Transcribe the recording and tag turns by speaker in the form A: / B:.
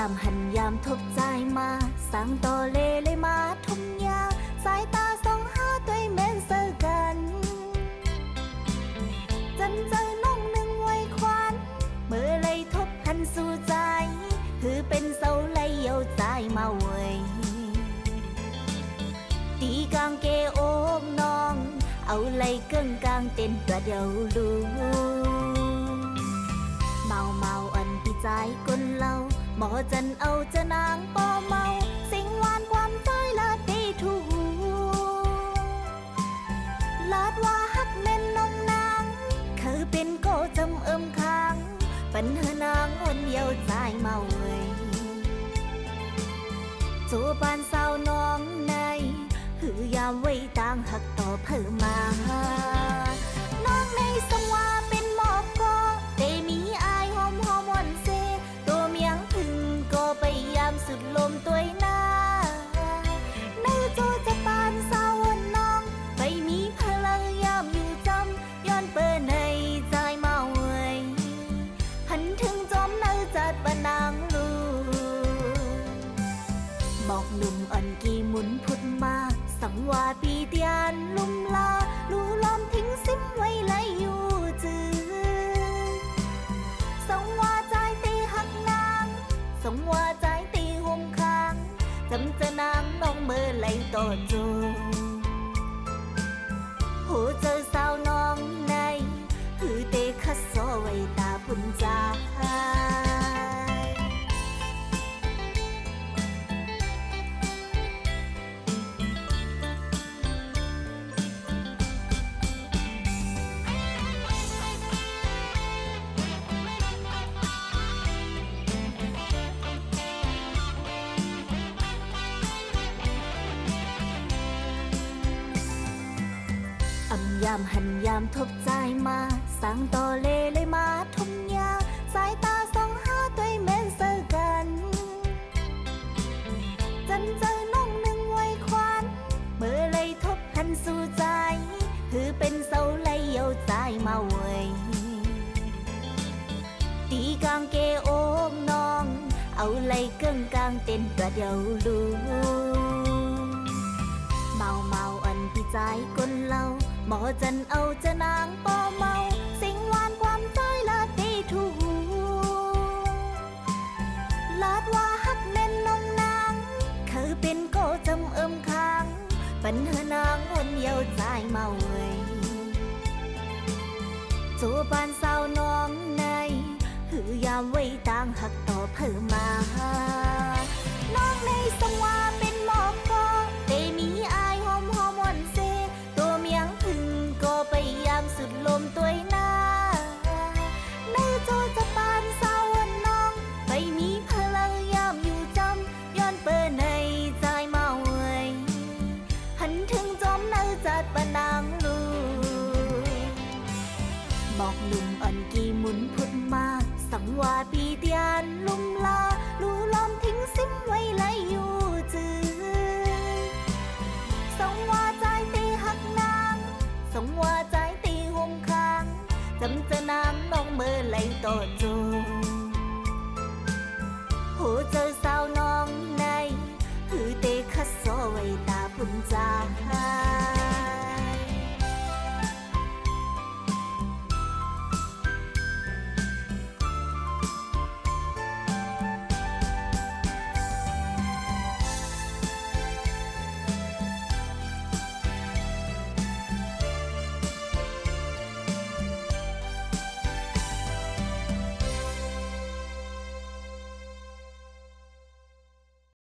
A: ยามหันยามทบใจมาสั่งต่อเลเลยมาทุ่มยาสายตาสองหาตัวแม่นเสอกัน จันเจอน้องหนึ่งไว้ควันเมื่อไรทบหันสู่ใจ คือเป็นเสาไหลเยาใจมาเว้ยตีกางเกโอมน้อง เอาไหลเกิ้งกลางเต้นประเดียวลูเมาเมาอันพี่ใจกนเรา จันเอาจะนางปอเมา สิงหวานความใจละตีถูลาดว่าฮักแม่นนมนางคือเป็นโกจำเอิมค้าง ปัญหานางวนเยาวใจเมาเว้ยจูบานสาวน้องในหือยามไว้ต่างหักต่อเพิ่มมา น้องในสมว่าเป็น อกหนุ่มอ่อนกี่หมุนพุดมา สังวาปีเตียนลุ่มลาลูล้อมทิ้งซิมไว้ไหลอยู่จือสังวาใจตีหักนางสังวาใจตีห่มค้างจำจะนางน้องเมื่อไหลต่อจูหูเจอสาวน้อง อำยามหันยามทบใจมาสั่งต่อเลเลยมาทุ่มยาสายตาส่องหาตัวแม่นเสอกัน จันเจอน้องหนึ่งไว้ควันเมื่อไรทบหันสู่ใจคือเป็นเสาไหลเยาใจมาเว้ยตีกางเกโอมน้อง เอาไหลเกิ้งกลางเต้นประเดียวลูเมาเมาอันพี่ใจกนเรา หมอจันเอาจะนางปอเมา สิงหวานความใจละตีถูลาดว่าฮักแน่นนมนางคือเป็นโกจำเอิมค้าง ปัญหานางวนเยาวใจเมาเว้ยจูบานสาวน้องในหือยามไว้ต่างหักต่อเพิ่มมา น้องในสมว่าเป็น บอกหนุ่มอ่อนกี่หมุนพุดมา สังวาปีเตียนลุ่มลาลู่ลอมทิ้งซิมไว้แหลอยู่จือสังวาใจตีหักนางสังวาใจตีหงคางจำจะนางน้องเมื่อไหลต่อจู